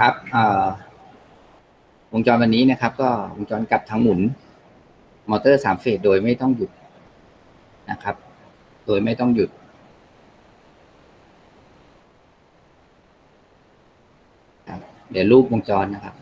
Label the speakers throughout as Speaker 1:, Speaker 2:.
Speaker 1: ครับวงจรวันนี้นะครับ ก็วงจรกลับทางหมุน มอเตอร์สามเฟสโดยไม่ต้องหยุดนะครับ โดยไม่ต้องหยุดเดี๋ยวรูปวงจรนะครับ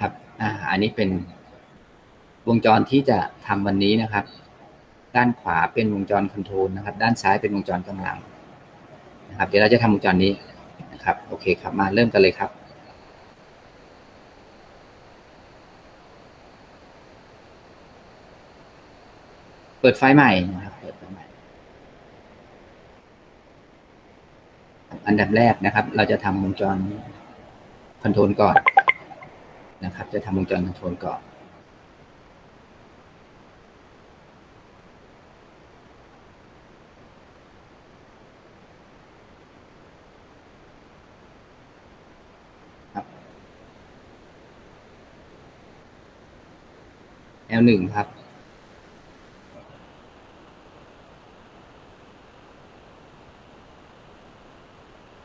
Speaker 1: ครับ อ่า อันนี้เป็นวงจรที่จะทำวันนี้นะครับ ด้านขวาเป็นวงจรคอนโทรลนะครับ ด้านซ้ายเป็นวงจรกำลัง ครับเดี๋ยวเราจะทำวงจรนี้นะครับ โอเคครับ มาเริ่มกันเลยครับ เปิดไฟใหม่นะครับ เปิดไฟใหม่ อันดับแรกนะครับ เราจะทำวงจรคอนโทรลก่อนนะครับ จะทำวงจรคอนโทรลก่อน แนวหนึ่งครับ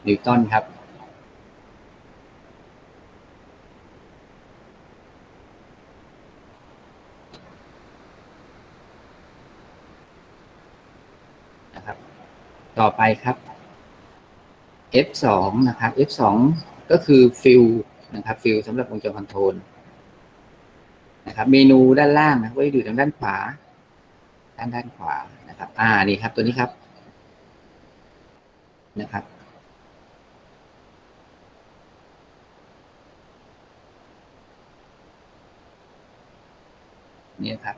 Speaker 1: นิวตันครับ นะครับ ต่อไปครับ F2 นะครับ F2 ก็คือฟิลนะครับ ฟิลสำหรับวงจรคอนโทรล นะครับ เมนูด้านล่างนะไว้อยู่ทางด้านขวา ด้านด้านขวานะครับ อ่านี่ครับ ตัวนี้ครับ นะครับนี่ครับ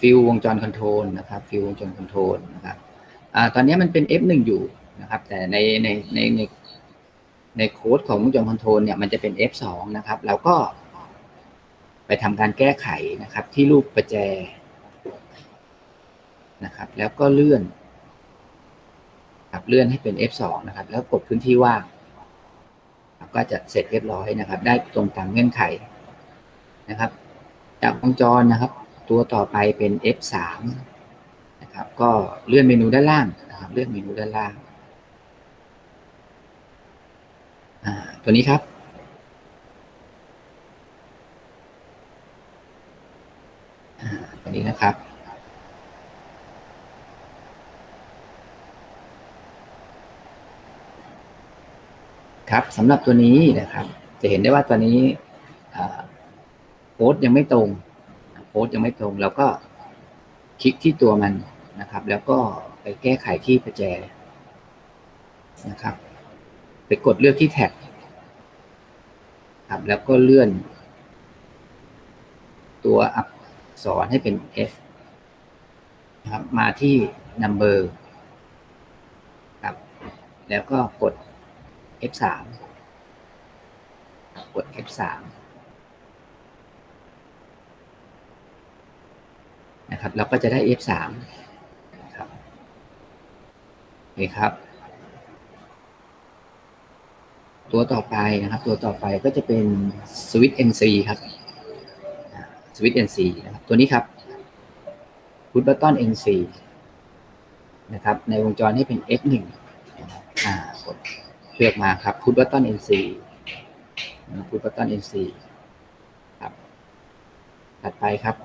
Speaker 1: ฟิลวงจรคอนโทรลนะครับฟิลวงจรคอนโทรลนะครับอ่าตอนนี้มันเป็น F1 อยู่นะครับ แต่ในในในในในโค้ดของวงจรคอนโทรลเนี่ยมันจะเป็น F2 นะครับ เราก็ ไปทำการแก้ไขนะครับ ที่รูปประแจนะครับ แล้วก็เลื่อนครับเลื่อนให้เป็น F2 นะครับ แล้วกดพื้นที่ว่างก็จะเสร็จเรียบร้อยนะครับ ได้ตรงตามเงื่อนไขนะครับ จากวงจรนะครับ ตัวต่อไปเป็น F3 นะครับ ก็เลื่อนเมนูด้านล่างนะครับ เลื่อนเมนูด้านล่างตัวนี้ครับ อันนี้นะครับ ครับสำหรับตัวนี้นะครับ จะเห็นได้ว่าตัวนี้โพสยังไม่ตรงโพสยังไม่ตรงแล้วก็คลิกที่ตัวมันนะครับ แล้วก็ไปแก้ไขที่ประแจนะครับ ไปกดเลือกที่แท็กครับแล้วก็เลื่อนตัวอัก ษรให้เป็น F นะครับมาที่ number ครับแล้วก็กด F3 กด F3 นะครับ เราก็จะได้ F3 ครับนี่ครับ ตัวต่อไปนะครับ ตัวต่อไปก็จะเป็น Switch NC ครับ Switch NC นะครับตัวนี้ครับ Push Button NC นะครับ ในวงจรให้เป็น F1 อ่ากดเลือกมาครับ Push Button NC Push Button NC ครับถัดไปครับ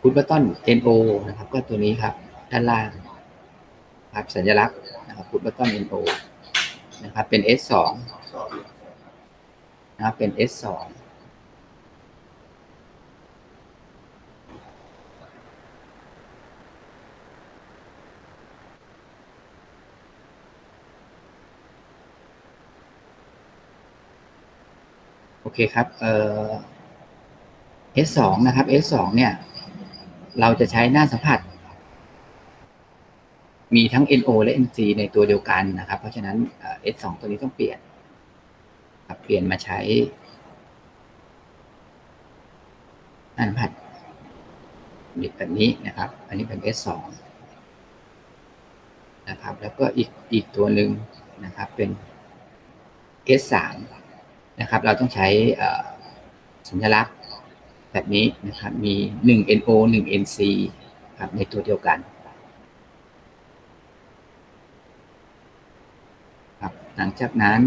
Speaker 1: Push Button NO นะครับ ก็ตัวนี้ครับ ด้านล่างครับสัญลักษณ์นะครับ Push Button NO นะครับ เป็น S2 นะครับเป็น S2 เคครับเอ่อ S2 นะครับ S2 เนี่ย เราจะใช้หน้าสัมผัส มีทั้ง NO และ NC ในตัวเดียวกันนะครับ เพราะฉะนั้น S2 ตัวนี้ต้องเปลี่ยนครับเปลี่ยนมาใช้หน้าสัมผัสแบบนี้นะครับ อันนี้เป็น S2 นะครับ แล้วก็อีกอีกตัวหนึ่งนะครับเป็น S3 นะครับ เราต้องใช้สัญลักษณ์แบบนี้นะครับ มี 1 NO 1 NC ครับในตัวเดียวกันครับหลังจากนั้น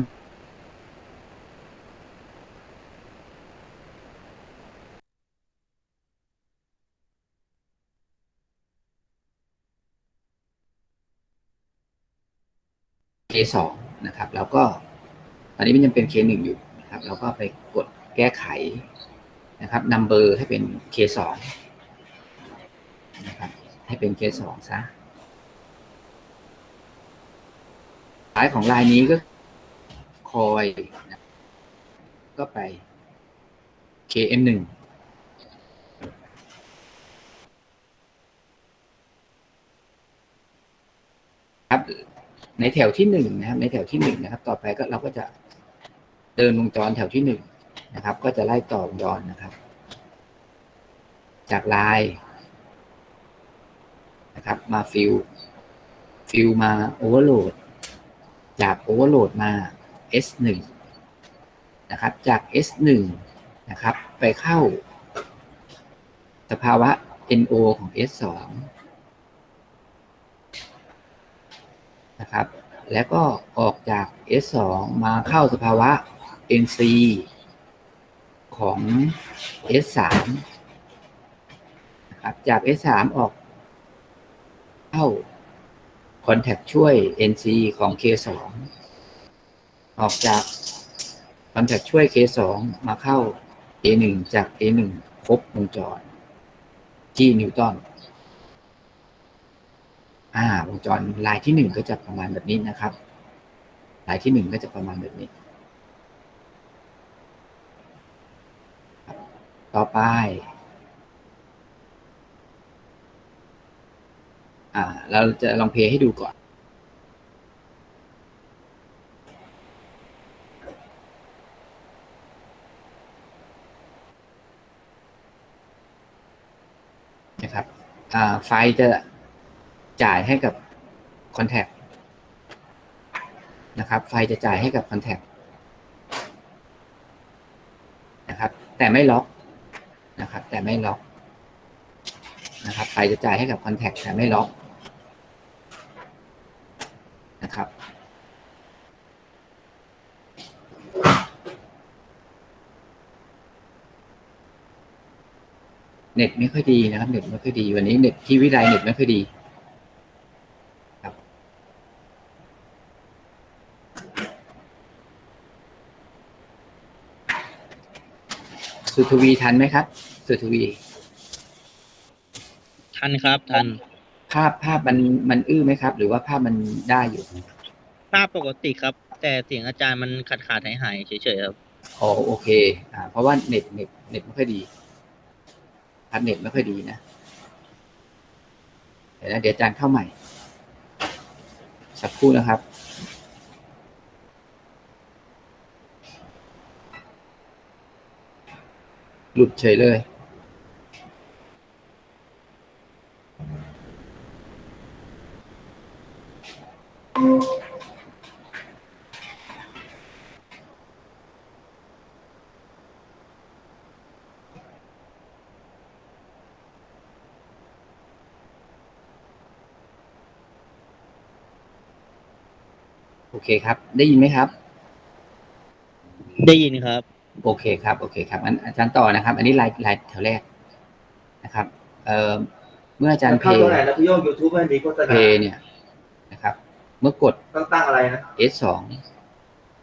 Speaker 1: K2 นะครับ แล้วก็ตอนนี้มันยังเป็น K1 อยู่ นะครับเราก็ไปกดแก้ไขนะครับ number ให้เป็น K2 นะครับให้เป็น K2 ซะท้ายของลายนี้ก็คอยนะก็ไป KM1 ครับในแถวที่หนึ่งนะครับ ในแถวที่หนึ่งนะครับ ต่อไปก็เราก็จะ เดินวงจรแถวที่หนึ่งนะครับ ก็จะไล่ต่อวงจรนะครับ จากลายนะครับมาฟิลฟิลมาโอเวอร์โหลดจากโอเวอร์โหลดมา S1 นะครับ จาก S1 นะครับ ไปเข้า สภาวะ NO ของ S2 นะครับ แล้วก็ออกจาก S2 มาเข้าสภาวะ NC ของ S3 นะครับ จาก S3 ออกเข้า Contact ช่วย NC ของ K2 ออกจาก Contact ช่วย K2 มาเข้า A1 จาก A1 ครบวงจร ที่นิวตันอ่าวงจรลายที่หนึ่งก็จะประมาณแบบนี้นะครับลายที่หนึ่งก็จะประมาณแบบนี้ ต่อไป อ่า เราจะลองเพลย์ให้ดูก่อน นะครับ อ่า ไฟจะจ่ายให้กับ Contact นะครับ ไฟจะจ่ายให้กับ Contact นะครับ แต่ไม่ล็อก ไม่ล็อกนะครับไฟจะจ่ายให้กับ Contact แต่ไม่ล็อกนะครับเน็ตไม่ค่อยดีนะครับเน็ตไม่ค่อยดี วันนี้เน็ตที่วิไลเน็ตไม่ค่อยดีครับ สุทวีทันไหมครับ สุทวี
Speaker 2: ทันครับทัน
Speaker 1: ภาพภาพมันมันอื้อไหมครับ หรือว่าภาพมันได้อยู่
Speaker 2: ภาพปกติครับ แต่เสียงอาจารย์มันขาดขาดหายหายๆเฉยๆครับ
Speaker 1: อ๋อโอเค อ่า เพราะว่าเน็ตเน็ตเน็ตไม่ค่อยดีครับเน็ตไม่ค่อยดีนะเดี๋ยวนะเดี๋ยวอาจารย์เข้าใหม่ สักครู่นะครับหลุดเฉยเลย โอเคครับ ได้ยินไหมครับ
Speaker 2: ได้ยินครับ
Speaker 1: โอเคครับ โอเคครับงั้นอาจารย์ต่อนะครับ อันนี้ลายลายแถวแรกนะครับ เอ่อเมื่ออาจารย์เพ
Speaker 3: เข้า
Speaker 1: ย์
Speaker 3: ตัวไหนแล้วพี่โยงยูทูบไม่มีโฆษ
Speaker 1: เพ
Speaker 3: ณา
Speaker 1: ย์เนี่ยนะครับ เมื่อกด
Speaker 3: ต้องตั้งอะไรนะ
Speaker 1: S2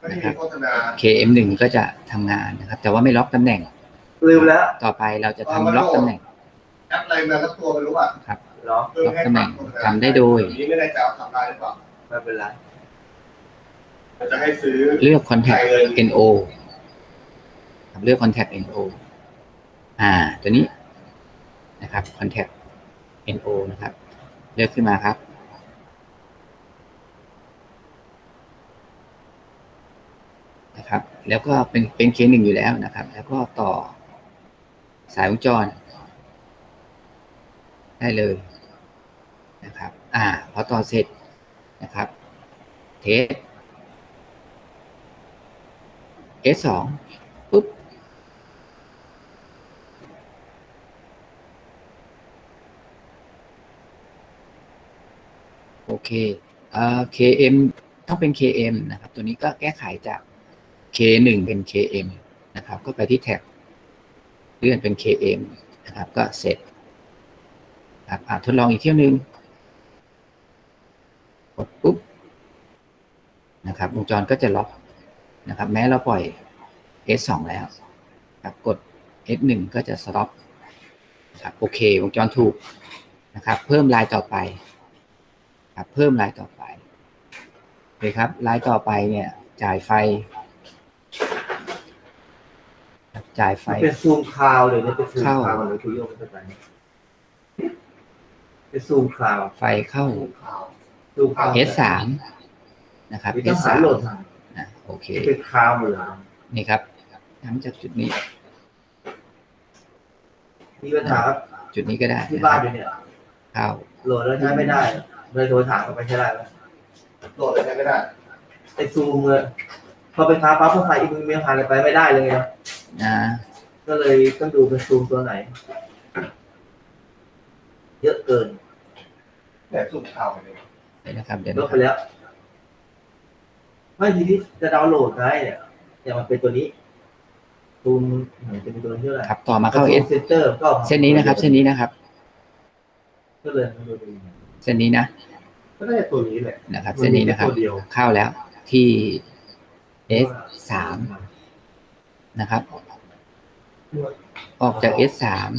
Speaker 4: ไม่มีโฆษณา
Speaker 1: KM1 ก็จะทำงานนะครับ แต่ว่าไม่ล็อกตำแหน่ง
Speaker 3: ลืมแล้ว
Speaker 1: ต่อไปเราจะทำล็อกตำแหน่ง
Speaker 4: แอปอะไรมาสักตัวไม่รู้อะ
Speaker 3: เหรอ
Speaker 4: เพื่อให้
Speaker 1: ล็อกตำแหน่งทำได้โดย
Speaker 4: นี้ไม่ได้จะเอาทำได้หรือเปล่า
Speaker 3: ไม่เป็นไร
Speaker 4: จะให้ซื้อ
Speaker 1: เลือก contact NO ครับเลือก contact NO อ่า ตัวนี้นะครับ contact NO นะครับ เลือกขึ้นมาครับ นะครับ แล้วก็เป็นเป็นเคหนึ่งอยู่แล้วนะครับ แล้วก็ต่อสายวงจร ได้เลยนะครับ อ่า พอต่อเสร็จนะครับ เทส S สองปุ๊บโอเคเอ่า KM ต้องเป็น KM นะครับ ตัวนี้ก็แก้ไขจาก K1 เป็น KM นะครับ ก็ไปที่แท็บเลื่อนเป็น KM นะครับ ก็เสร็จครับทดลองอีกเที่ยวหนึ่งกดปุ๊บนะครับวงจรก็จะล็อก นะครับ แม้เราปล่อย S2 แล้วครับกด S1 ก็จะสต็อปครับโอเควงจรถูกนะครับ เพิ่มลายต่อไปครับเพิ่มลายต่อไปโอเคครับลายต่อไปเนี่ยจ่ายไฟครับจ่ายไฟ
Speaker 3: เป็นซูมคลาวด์หรือเนี่ยเป็นซูม
Speaker 1: เข้า
Speaker 3: คลาวด์หรือคุยโยกเป็นอะไรเป็นซูมคลาวด์
Speaker 1: ไฟเข้า
Speaker 3: ซูมคลาวด์
Speaker 1: S3 นะครับ
Speaker 3: มีต้อง
Speaker 1: S3
Speaker 3: หาโหลด
Speaker 1: นะ โอเค
Speaker 3: เป็นคลาวด์เหมือน
Speaker 1: นี่ครับทั้งจากจุดนี้
Speaker 3: มีปัญหาครับ
Speaker 1: จุดนี้ก็ได้
Speaker 3: ที่
Speaker 1: นะ
Speaker 3: บ้าน
Speaker 1: ค
Speaker 3: อ
Speaker 1: รับ
Speaker 3: ยู่เนี่ย
Speaker 1: เข้า
Speaker 3: โหลดแล้วใช้ไม่ได้เลยโทรถามว่าไปใช้ได้ไหม
Speaker 4: โหลดอะไรไม่ได้
Speaker 3: ไอซูมเลยพอไปค้าปั๊บก็ใส่อีกมือเมียผ่านไปไม่ได้เลยนะ
Speaker 1: นะ
Speaker 3: ก็เลยต้องดูเป็นซูมตัวไหน เยอะเกิน
Speaker 4: แต่สุ่มข่าวไปเลย
Speaker 1: เดี๋ยวนะครับเดี๋ยว
Speaker 3: ล
Speaker 1: นะ
Speaker 3: บ
Speaker 1: ค
Speaker 3: ไป
Speaker 1: รับ
Speaker 3: แล้ว ไม่ทีนี้จะดาวน์โหลดได้เนี่ยอย่างมันเป็นตัวนี้ซูมเหมือนจะเป็นตัวนี้เท่าไหร่
Speaker 1: ครับ ต่อมาเข้า S
Speaker 3: เซนเตอร์ก็
Speaker 1: เส้นนี้นะครับ เส้นนี้นะครับ
Speaker 3: ก็เลยมาดูดู
Speaker 1: เส้นนี้นะ
Speaker 4: ก็ได้ตัวนี้แหละ
Speaker 1: นะครับ เส้นนี้นะครับ
Speaker 4: ตัวเดียว
Speaker 1: เข้าแล้วที่ S สามนะครับ ออกจาก S สาม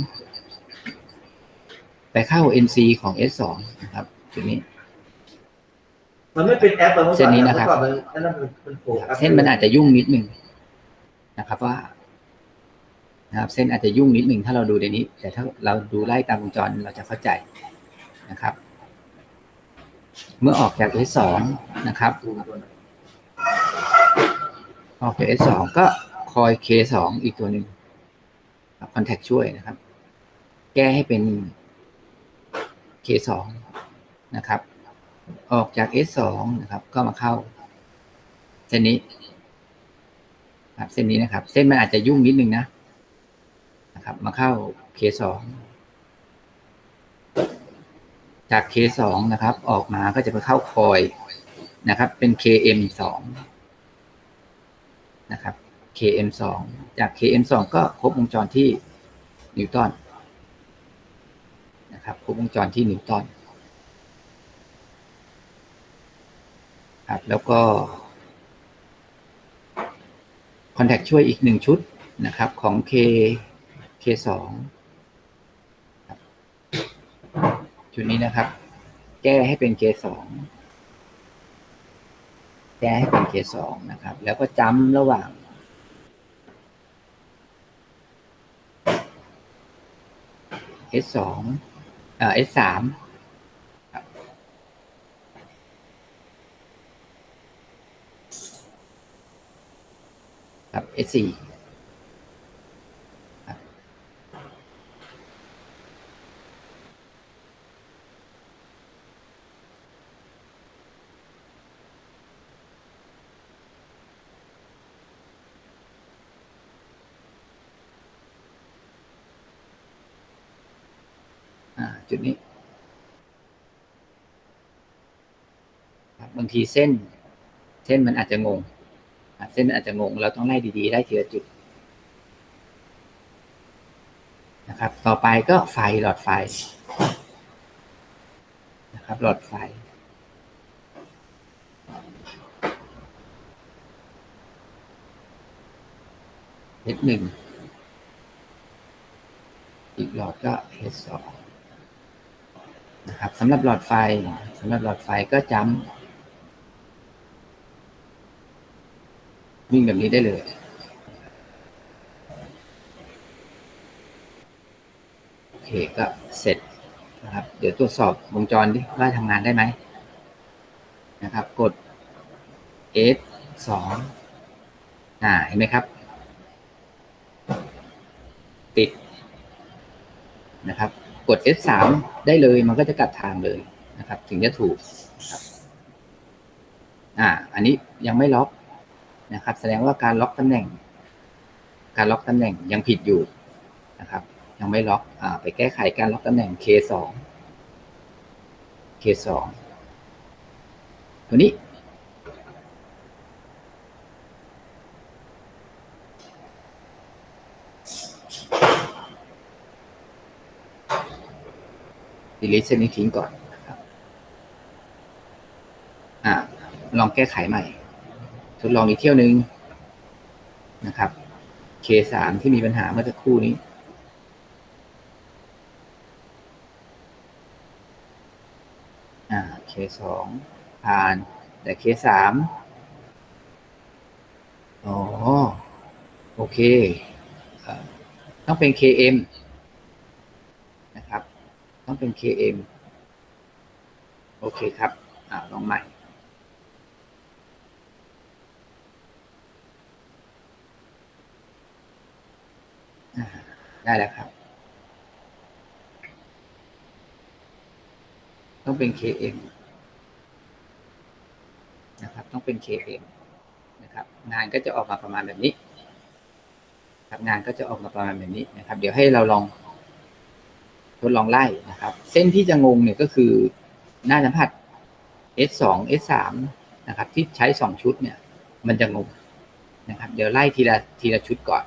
Speaker 1: ไปเข้า NC ของ S สองนะครับจุดนี้
Speaker 3: มันไม่เป็นแอปแบบเมื่อก่อ
Speaker 1: เส้นนี้นะครับ
Speaker 3: เมื่อก่อนมันนั่นนะมันมันโผล่แอป
Speaker 1: เส้นมันอาจจะยุ่งนิดหนึ่งนะครับว่านะครับ เส้นอาจจะยุ่งนิดหนึ่งถ้าเราดูในนี้ แต่ถ้าเราดูไล่ตามวงจรเราจะเข้าใจนะครับ เมื่อออกจาก S สองนะครับ
Speaker 3: ซูมตัวไหน
Speaker 1: ออกจาก S สองก็คอย K สองอีกตัวหนึ่งคอนแทคช่วยนะครับ แก้ให้เป็น K สองนะครับ ออกจาก S สองนะครับ ก็มาเข้า เส้นนี้ ครับ เส้นนี้นะครับ เส้นมันอาจจะยุ่งนิดนึงนะนะครับ มาเข้า K สองจาก K สองนะครับ ออกมาก็จะไปเข้าคอยนะครับ เป็น KM สองนะครับ KM สองจาก KM สองก็ครบวงจรที่นิวตันนะครับ ครบวงจรที่นิวตัน ครับ แล้วก็คอนแทคช่วยอีกหนึ่งชุดนะครับ ของ K K สองชุดนี้นะครับ แก้ให้เป็น K สองแก้ให้เป็น K สองนะครับ แล้วก็จำระหว่าง S สสองเอ่อ S สามครับ ครับ S สี่ครับอ่าจุดนี้บางทีเส้น เส้นมันอาจจะงง เส้นอาจจะงงเราต้องไล่ดีๆ ได้ทีละจุดนะครับ ต่อไปก็ไฟหลอดไฟนะครับหลอดไฟ H หนึ่งอีกหลอดก็ H สองนะครับสำหรับหลอดไฟสำหรับหลอดไฟก็จำ วิ่งแบบนี้ได้เลย โอเคก็เสร็จนะครับ เดี๋ยวตรวจสอบวงจรดิว่าทำงานได้ไหมนะครับ กด S สองอ่าเห็นไหมครับ ติดนะครับ กด F3 ได้เลยมันก็จะกลับทางเลยนะครับ ถึงจะถูกอ่า อันนี้ยังไม่ล็อก นะครับ แสดงว่าการล็อกตำแหน่ง การล็อกตำแหน่งยังผิดอยู่นะครับ ยังไม่ล็อกอไปแก้ไขการล็อกตำแหน่ง K2 K2 ตัวนี้ delete เส้นนี้ทิ้งก่อนนะครับอ่าลองแก้ไขใหม่ ดลองอีกเที่ยวหนึ่งนะครับ K3 ที่มีปัญหาเมื่อสักครู่นี้อ่า K2 ผ่าน แต่ K3 อ๋อ โอเค ต้องเป็น KM นะครับ ต้องเป็น KM โอเคครับ อ่าลองใหม่ อ่า ได้แล้วครับ ต้องเป็น KM นะครับ ต้องเป็น KM นะครับ งานก็จะออกมาประมาณแบบนี้ครับงานก็จะออกมาประมาณแบบนี้นะครับ เดี๋ยวให้เราลองทดลองไล่นะครับ เส้นที่จะงงเนี่ยก็คือหน้าสัมผัส S2 S3 นะครับ ที่ใช้สองชุดเนี่ย มันจะงงนะครับ เดี๋ยวไล่ทีละทีละชุดก่อน